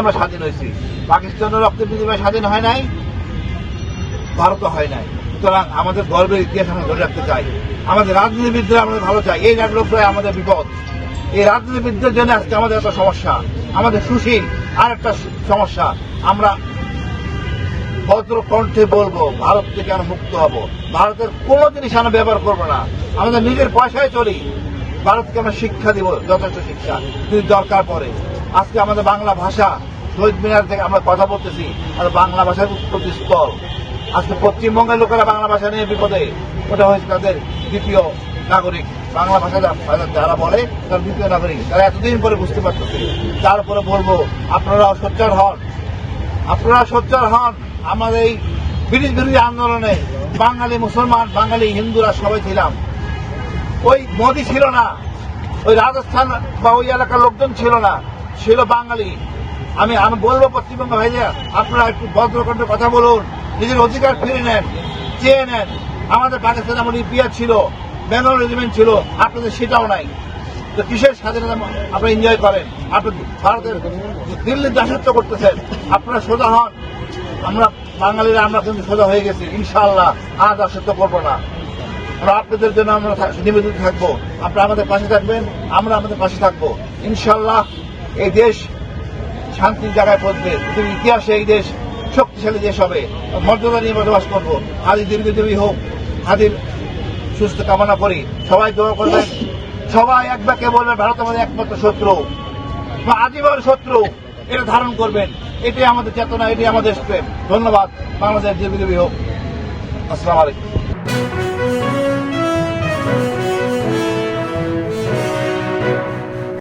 আমরা স্বাধীন হয়েছি। পাকিস্তানের রক্তের বিনিময়ে স্বাধীন হয় নাই, ভারতও হয় নাই। সুতরাং আমাদের গর্বের ইতিহাস আমরা ধরে রাখতে চাই। আমাদের রাজনীতিবিদরা আমাদের ভালো চাই এই লোকরাই আমাদের বিপদ। এই রাজনীতিবিদদের জন্য আজকে আমাদের একটা সমস্যা। আমাদের সুশীল আর একটা সমস্যা। আমরা ভদ্র কণ্ঠে বলব, ভারত থেকে আমরা মুক্ত হব। ভারতের কোনো জিনিস আমরা ব্যবহার করব না। আমাদের নিজের পয়সায় চলি। ভারতকে আমরা শিক্ষা দিব, যথেষ্ট শিক্ষা। যদি দরকার পড়ে। আজকে আমাদের বাংলা ভাষা শহীদ মিনার থেকে আমরা কথা বলতেছি আর বাংলা ভাষার উৎপত্তি স্থল। আজকে পশ্চিমবঙ্গের লোকেরা বাংলা ভাষা নিয়ে বিপদে, ওটা হয়েছে তাদের দ্বিতীয় নাগরিক। বাংলা ভাষা যারা বলে, তার দ্বিতীয় নাগরিক। তারা এতদিন পরে বুঝতে পারতেছে। তারপরে বলব, আপনারা সোচ্চার হন। আপনারা সোচ্চার হন। আমাদের এই ব্রিটিশ বিরোধী আন্দোলনে বাঙালি মুসলমান, বাঙালি হিন্দুরা সবাই ছিলাম। ওই মোদী ছিল না। ওই রাজস্থান বা ওই এলাকার লোকজন ছিল না। ছিল বাঙালি। আমি আমি বলব পশ্চিমবঙ্গ ভাইয়া, আপনারা একটু ভদ্রকণ্ঠে কথা বলুন, নিজের অধিকার ফিরে নেন, চেয়ে নেন। আমাদের পাকিস্তান এমন ইপিআর ছিল বেঙ্গল রেজিমেন্ট ছিল, আপনাদের সেটাও নাই। তো কিসের স্বাধীনতা আপনারা এনজয় করেন? আপনি ভারতের দিল্লির দাসত্ব করতেছেন, আপনারা সোজা হন। আমরা বাঙালিরা, আমরা কিন্তু সোজা হয়ে গেছি, ইনশাআল্লাহ, আর দাসত্ব করব না। আমরা আপনাদের জন্য আমরা নিবেদিত থাকব। আপনারা আমাদের পাশে থাকবেন, আমরা আমাদের পাশে থাকব। ইনশাআল্লাহ, এই দেশ শান্তির জায়গায় পৌঁছবে। পৃথিবীর ইতিহাসে এই দেশ শক্তিশালী দেশ হবে। মর্যাদা নিয়ে বসবাস করব। হাদি দীর্ঘজীবী হোক হাদির সুস্থ কামনা করি। সবাই দোয়া করবেন। সবাই এক বাক্যে বলবেন, ভারত আমাদের একমাত্র শত্রু। বা আজীবন শত্রু। এটা ধারণ করবেন। এটাই আমাদের চেতনা, এটাই আমাদের ধন্যবাদ। বাংলাদেশ দীর্ঘজীবী হোক। আসসালামু আলাইকুম।